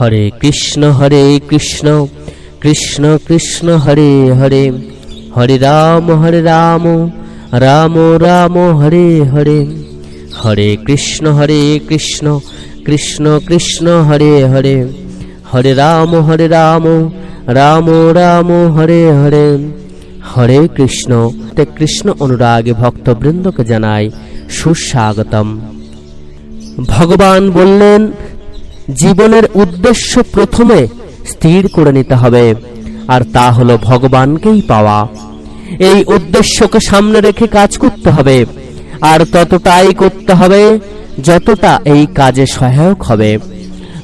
হরে কৃষ্ণ হরে কৃষ্ণ কৃষ্ণ কৃষ্ণ, হরে হরে। হরে রাম হরে রাম রাম রাম, হরে হরে। হরে কৃষ্ণ হরে কৃষ্ণ কৃষ্ণ কৃষ্ণ, হরে হরে। হরে রাম হরে রাম রাম রাম, হরে হরে। হরে কৃষ্ণ, তে কৃষ্ণ অনুরাগে ভক্তবৃন্দকে জানাই সুস্বাগতম। ভগবান বললেন জীবনের উদ্দেশ্য প্রথমে স্থির করে নিতে হবে, আর তা হলো ভগবানকেই পাওয়া। এই উদ্দেশ্যকে সামনে রেখে কাজ করতে হবে, আর ততটাই করতে হবে যতটা এই কাজে সহায়ক হবে।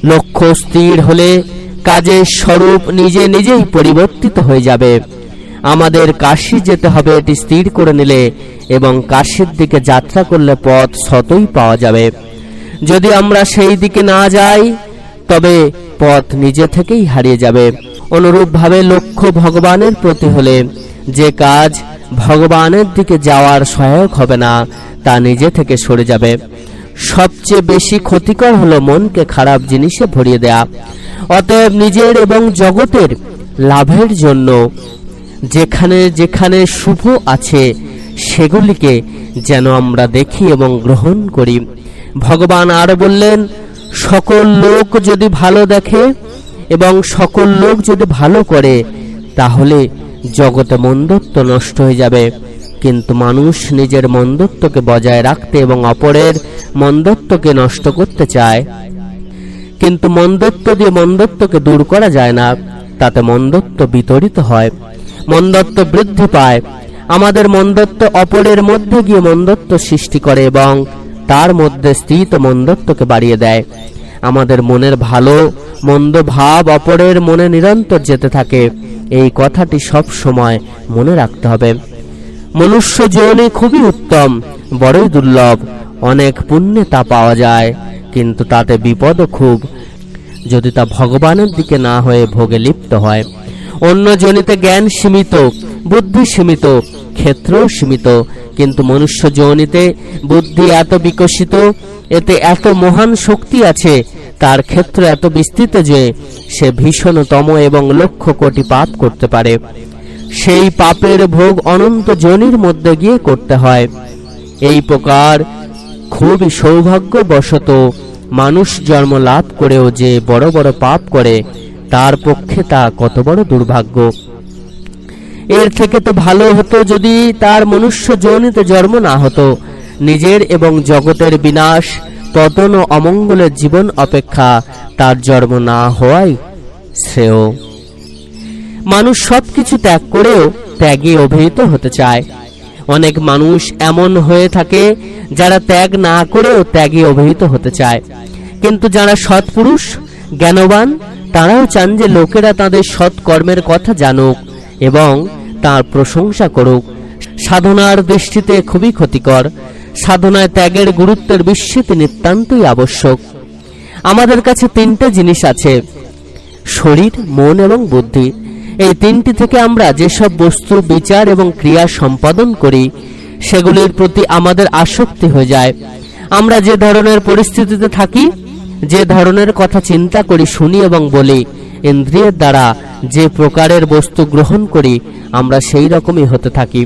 লক্ষ্য স্থির হলে কাজের স্বরূপ নিজে নিজেই পরিবর্তিত হয়ে যাবে। আমাদের কাশি যেতে হবে এটি স্থির করে নিলে, এবং কাশির দিকে যাত্রা করলে পথ শতই পাওয়া যাবে। যদি আমরা সেই দিকে না যাই, তবে পথ নিজে থেকেই হারিয়ে যাবে। অনুরূপভাবে লক্ষ্য ভগবানের প্রতি হলে যে কাজ ভগবানের দিকে যাওয়ার সহায়ক হবে না, তা নিজে থেকে সরে যাবে। সবচেয়ে বেশি ক্ষতিকর হলো মনকে খারাপ জিনিসে ভরিয়ে দেয়া। অতএব নিজের এবং জগতের লাভের জন্য যেখানে যেখানে শুভ আছে, সেগুলিকে যেন আমরা দেখি এবং গ্রহণ করি। ভগবান আর বললেন, সকল লোক যদি ভালো দেখে এবং সকল লোক যদি ভালো করে, তাহলে জগতে মন্দত্ব নষ্ট হয়ে যাবে। কিন্তু মানুষ নিজের মন্দত্বকে বজায় রাখতে এবং অপরের মন্দত্বকে নষ্ট করতে চায়। কিন্তু মন্দত্ব দিয়ে মন্দত্বকে দূর করা যায় না, তাতে মন্দত্ব বিতরিত হয়, মন্দত্ব বৃদ্ধি পায়। আমাদের মন্দত্ব অপরের মধ্যে গিয়ে মন্দত্ব সৃষ্টি করে এবং তার মধ্যে স্থিত মন্দত্বকে বাড়িয়ে দেয়। আমাদের মনের ভালো, মন্দ ভাব অপরের মনে নিরন্তর যেতে থাকে। এই কথাটি সব সময় মনে রাখতে হবে। মনুষ্য জীবনে খুবই উত্তম, বড়ই দুর্লভ, অনেক পুণ্যে তা পাওয়া যায়, কিন্তু তাতে বিপদও খুব। যদি তা ভগবানের দিকে না হয়ে ভোগে লিপ্ত হয়, অন্য জনিতে জ্ঞান সীমিত বুদ্ধি সীমিত, ক্ষেত্রও সীমিত। কিন্তু মনুষ্য জনিতে বুদ্ধি এত বিকশিত, এতে এত মহান শক্তি আছে, তার ক্ষেত্র এত বিস্তৃত যে সে ভীষণতম এবং লক্ষ কোটি পাপ করতে পারে। সেই পাপের ভোগ অনন্ত জনির মধ্যে গিয়ে করতে হয়। এই প্রকার খুবই সৌভাগ্যবশত মানুষ জন্ম লাভ করেও যে বড় বড় পাপ করে, তার পক্ষে তা কত বড় দুর্ভাগ্য। এর থেকে তো ভালো হতো যদি তার মনুষ্য জনিতে জন্ম না হতো। নিজের এবং জগতের বিনাশ, পতন ও অমঙ্গলের জীবন অপেক্ষা তার জন্ম না হওয়াই শ্রেয়। মানুষ সবকিছু ত্যাগ করেও ত্যাগে অভিহিত হতে চায়। অনেক মানুষ এমন হয়ে থাকে যারা ত্যাগ না করেও ত্যাগে অভিহিত হতে চায়। কিন্তু যারা সৎপুরুষ, জ্ঞানবান, তারাও চান যে লোকেরা তাদের সৎকর্মের কথা জানুক। এবং তার প্রশংসা করুক। সাধনার দৃষ্টিতে খুবই ক্ষতিকর। সাধনায় ত্যাগের গুরুত্বের বিস্মৃতি নিতান্তই আবশ্যক। আমাদের কাছে তিনটে জিনিস আছে, শরীর, মন এবং বুদ্ধি। এই তিনটি থেকে আমরা যেসব বস্তু বিচার এবং ক্রিয়া সম্পাদন করি, সেগুলির প্রতি আমাদের আসক্তি হয়ে যায়। আমরা যে ধরনের পরিস্থিতিতে থাকি, যে ধরনের কথা চিন্তা করি, শুনি এবং বলি ইন্দ্রিয়ের দ্বারা যে প্রকারের বস্তু গ্রহণ করি, আমরা সেই রকমই হতে থাকি।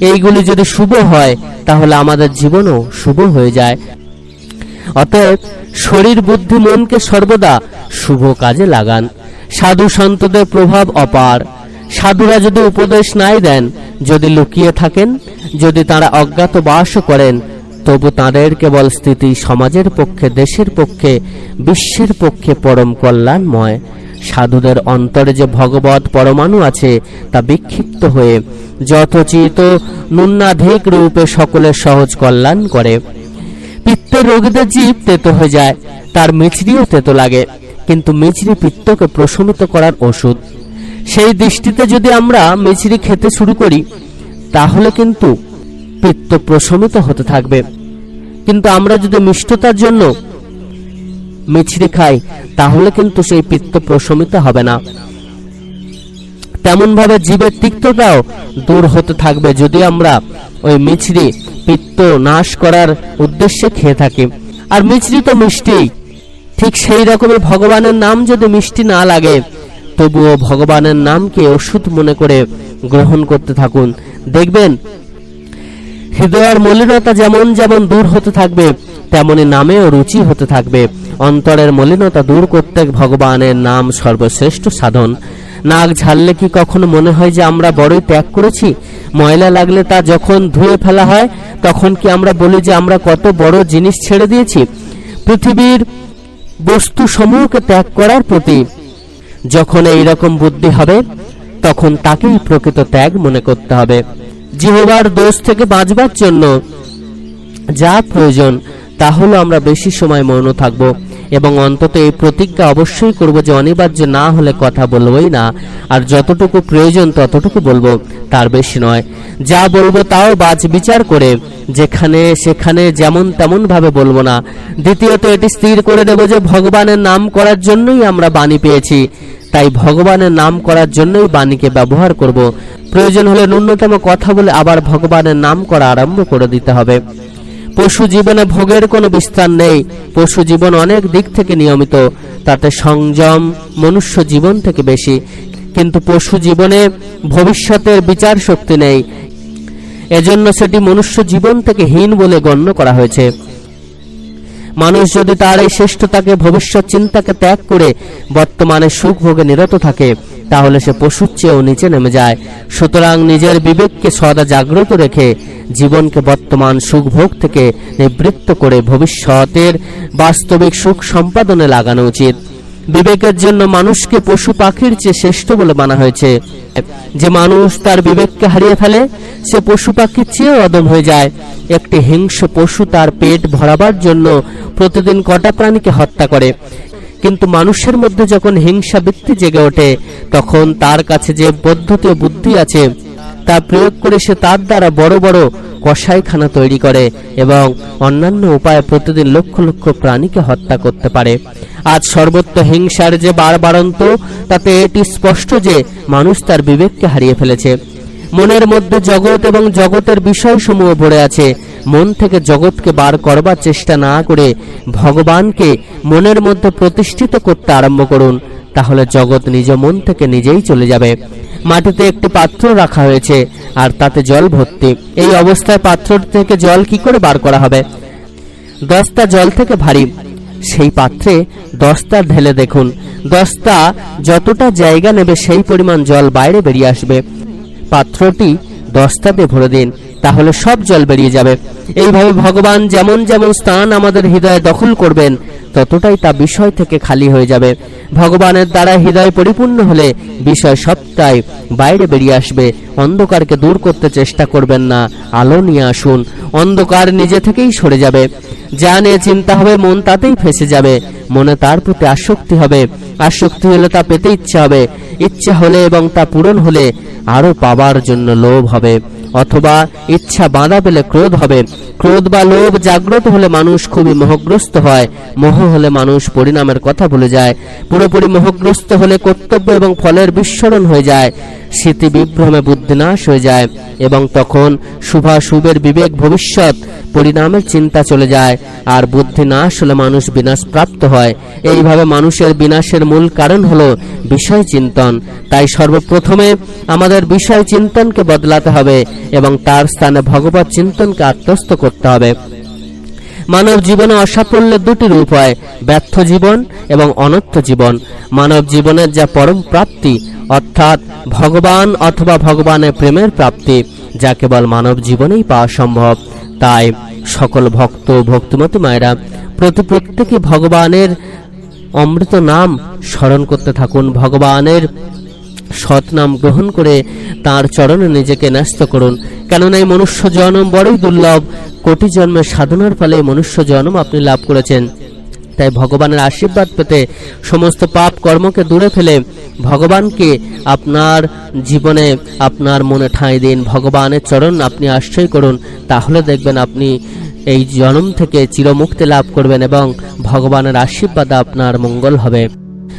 এইগুলি যদি শুভ হয়, তাহলে আমাদের জীবনও শুভ হয়ে যায়। অতএব শরীর বুদ্ধি মনকে সর্বদা শুভ কাজে লাগান। সাধু সন্তদের প্রভাব অপার। সাধুরা যদি উপদেশ নাই দেন, যদি লুকিয়ে থাকেন, যদি তারা অজ্ঞাত বাসও করেন, তবু তাদের কেবল স্থিতি সমাজের পক্ষে, দেশের পক্ষে, বিশ্বের পক্ষে পরম কল্যাণময়। সাধুদের অন্তরে যে ভগবত পরমাণু আছে, তা বিক্ষিপ্ত হয়ে যথোচিত নুন্নাধিক রূপে সকলের সহজ কল্যাণ করে। পিত্তের রোগীদের জীব তেতো হয়ে যায়, তার মিছরিও তেতো লাগে, কিন্তু মিছরি পিত্তকে প্রশমিত করার ওষুধ। সেই দৃষ্টিতে যদি আমরা মিছরি খেতে শুরু করি, তাহলে কিন্তু পিত্ত প্রশমিত হতে থাকবে। কিন্তু আমরা যদি মিষ্টতার জন্য মিছরি খাই তাহলে কিন্তু সেই পিত্ত প্রশমিত হবে না। তেমন ভাবে জীবের তিক্ততাও দূর হতে থাকবে যদি আমরা ওই মিছরি পিত্ত নাশ করার উদ্দেশ্যে খেয়ে থাকি। আর মিছরি তো মিষ্টি, ঠিক সেই রকমই ভগবানের নাম যদি মিষ্টি না লাগে, তবুও ভগবানের নামকে ওষুধ মনে করে গ্রহণ করতে থাকুন। দেখবেন, হৃদয়ের মলিনতা যেমন যেমন দূর হতে থাকবে, তেমনি নামেও রুচি হতে থাকবে। অন্তরের মলিনতা দূর করতে ভগবানের নাম সর্বশ্রেষ্ঠ সাধন। নাক ঝাললে কি কখনো মনে হয় যে আমরা বড়ই ত্যাগ করেছি? ময়লা লাগলে তা যখন ধুয়ে ফেলা হয়, তখন কি আমরা বলি যে আমরা কত বড় জিনিস ছেড়ে দিয়েছি? পৃথিবীর বস্তু সমূহকে ত্যাগ করার প্রতি যখন এই রকম বুদ্ধি হবে, তখন তাকেই প্রকৃত ত্যাগ মনে করতে হবে। জিহবার দোষ থেকে বাঁচবার জন্য যা প্রয়োজন, তা হলো আমরা বেশি সময় মৌন থাকব। এবং অন্তত এই প্রতিজ্ঞা অবশ্যই করব যে অনিবার্য না হলে কথা বলবোই না। আর যতটুকু প্রয়োজন ততটুকু বলব, তার বেশি নয়। যা বলব তাও বাজ বিচার করে, যেখানে সেখানে যেমন তেমন ভাবে বলব না। দ্বিতীয়ত এটি স্থির করে দেব যে ভগবানের নাম করার জন্যই আমরা বাণী পেয়েছি। তাই ভগবানের নাম করার জন্যই বাণীকে ব্যবহার করব। প্রয়োজন হলে ন্যূনতম কথা বলে আবার ভগবানের নাম করা আরম্ভ করে দিতে হবে। পশু জীবনে ভোগের কোনো বিস্তার নেই। পশু জীবন অনেক দিক থেকে নিয়মিত। তাতে সংযম মনুষ্য জীবন থেকে বেশি। কিন্তু পশু জীবনে ভবিষ্যতের বিচার শক্তি নেই। এজন্য সেটি মনুষ্য জীবন থেকে হীন বলে গণ্য করা হয়েছে। মানুষ যদি তার এই শ্রেষ্ঠতাকে, ভবিষ্যৎ চিন্তাকে ত্যাগ করে বর্তমানে সুখ ভোগে নিরত থাকে, তাহলে সে পশুর চেয়েও নিচে নেমে যায়। সুতরাং নিজের বিবেককে সদা জাগ্রত রেখে জীবনকে বর্তমান সুখ ভোগ থেকে নিবৃত্ত করে ভবিষ্যতের বাস্তবিক সুখ সম্পাদনে লাগানো উচিত। বিবেকের জন্য মানুষকে পশু পাখির চেয়ে শ্রেষ্ঠ বলে মানা হয়েছে। যে মানুষ তার বিবেককে হারিয়ে ফেলে, সে পশু পাখির চেয়েও অদম হয়ে যায়। একটি হিংস্র পশু তার পেট ভরাবার জন্য প্রতিদিন কটা প্রাণীকে হত্যা করে। কিন্তু মানুষের মধ্যে যখন হিংসা বৃত্তি জেগে ওঠে, তখন তার কাছে যে পদ্ধতি ও বুদ্ধি আছে, তা প্রয়োগ করে সে তার দ্বারা বড় বড় কসাইখানা তৈরি করে এবং অন্যান্য উপায়ে প্রতিদিন লক্ষ লক্ষ প্রাণীকে হত্যা করতে পারে। আজ সর্বত্র হিংসার যে বারবারন্ত তাতে এটি স্পষ্ট যে মানুষ তার বিবেককে হারিয়ে ফেলেছে। মনের মধ্যে জগৎ এবং জগতের বিষয়সমূহ ভরে আছে। মন থেকে জগৎকে বার করবার চেষ্টা না করে ভগবানকে মনের মধ্যে প্রতিষ্ঠিত করতে আরম্ভ করুন, তাহলে জগৎ নিজ মন থেকে নিজেই চলে যাবে। মাটিতে একটি পাত্র রাখা হয়েছে, আর তাতে জল ভর্তি। এই অবস্থায় পাত্র থেকে জল কি করে বার করা হবে? দশটা জল থেকে ভারী। সেই পাত্রে দশটা ঢেলে দেখুন। দশটা যতটা জায়গা নেবে, সেই পরিমাণ জল বাইরে বেরিয়ে আসবে। পাত্রটি দস্তাতে ভরে দিন, তাহলে সব জল বেরিয়ে যাবে। এইভাবে ভগবান যেমন যেমন স্থান আমাদের হৃদয়ে দখল করবেন, ততটাই তা বিষয় থেকে খালি হয়ে যাবে। ভগবানের দ্বারা হৃদয় পরিপূর্ণ হলে বিষয় সবটাই বাইরে বেরিয়ে আসবে। অন্ধকারকে দূর করতে চেষ্টা করবেন না, আলো নিয়ে আসুন। অন্ধকার নিজে থেকেই সরে যাবে। যা নিয়ে চিন্তা হবে মন তাতেই ফেসে যাবে। মনে তার প্রতি আসক্তি হবে। আসক্তি হলে তা পেতে ইচ্ছা হবে। ইচ্ছা হলে এবং তা পূরণ হলে আরও পাবার জন্য লোভ হবে। অথবা ইচ্ছা বাঁধা পেলে ক্রোধ হবে। ক্রোধ বা লোভ জাগ্রত হলে মানুষ খুবই মোহগ্রস্ত হয়। মোহ হলে মানুষ পরিণামের কথা ভুলে যায়। পুরোপুরি মোহগ্রস্ত হলে কর্তব্য এবং ফলের বিস্মরণ হয়ে যায়। স্মৃতি বিভ্রমে বুদ্ধিনাশ হয়ে যায় এবং তখন শুভাশুভের বিবেক ভবিষ্যৎ পরিণামের চিন্তা চলে যায় আর বুদ্ধি নাশ হলে মানুষ বিনাশ প্রাপ্ত হয়। এইভাবে মানুষের বিনাশের মূল কারণ হলো বিষয় চিন্তন। তাই সর্বপ্রথমে আমাদের বিষয় চিন্তনকে বদলাতে হবে এবং তার স্থানে ভগবত চিন্তনকে আত্মস্থ করতে হবে। মানব জীবনে অসাফল্যের দুটি রূপ হয়, ব্যর্থ জীবন এবং অনর্থ জীবন। মানব জীবনের যা পরম প্রাপ্তি অর্থাৎ ভগবান অথবা ভগবানের প্রেমের প্রাপ্তি, যা কেবল মানব জীবনেই পাওয়া সম্ভব। তাই সকল ভক্ত ভক্তিমতী মায়েরা প্রতি প্রত্যেকে ভগবানের অমৃত নাম স্মরণ করতে থাকুন, ভগবানের সৎ নাম গ্রহণ করে তার চরণে নিজেকে ন্যস্ত করুন। কেননা এই মনুষ্য জন্ম বড়ই দুর্লভ, কোটি জন্মের সাধনার ফলে মনুষ্য জন্ম আপনি লাভ করেছেন। তাই ভগবানের আশীর্বাদ পেতে সমস্ত পাপ কর্মকে দূরে ফেলে ভগবানকে আপনার জীবনে, আপনার মনে ঠাঁই দিন। ভগবানের চরণ আপনি আশ্রয় করুন। তাহলে দেখবেন আপনি এই জন্ম থেকে চিরমুক্তি লাভ করবেন এবং ভগবানের আশীর্বাদে আপনার মঙ্গল হবে।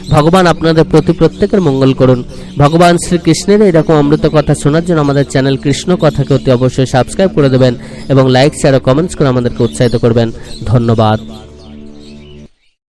ভগবান আপনাদের প্রতি প্রত্যেকের মঙ্গল করুন। ভগবান শ্রীকৃষ্ণের এরকম অমৃত কথা শোনার জন্য আমাদের চ্যানেল কৃষ্ণ কথাকে অতি অবশ্যই সাবস্ক্রাইব করে দেবেন এবং লাইক, শেয়ার ও কমেন্টস করে আমাদেরকে উৎসাহিত করবেন। ধন্যবাদ।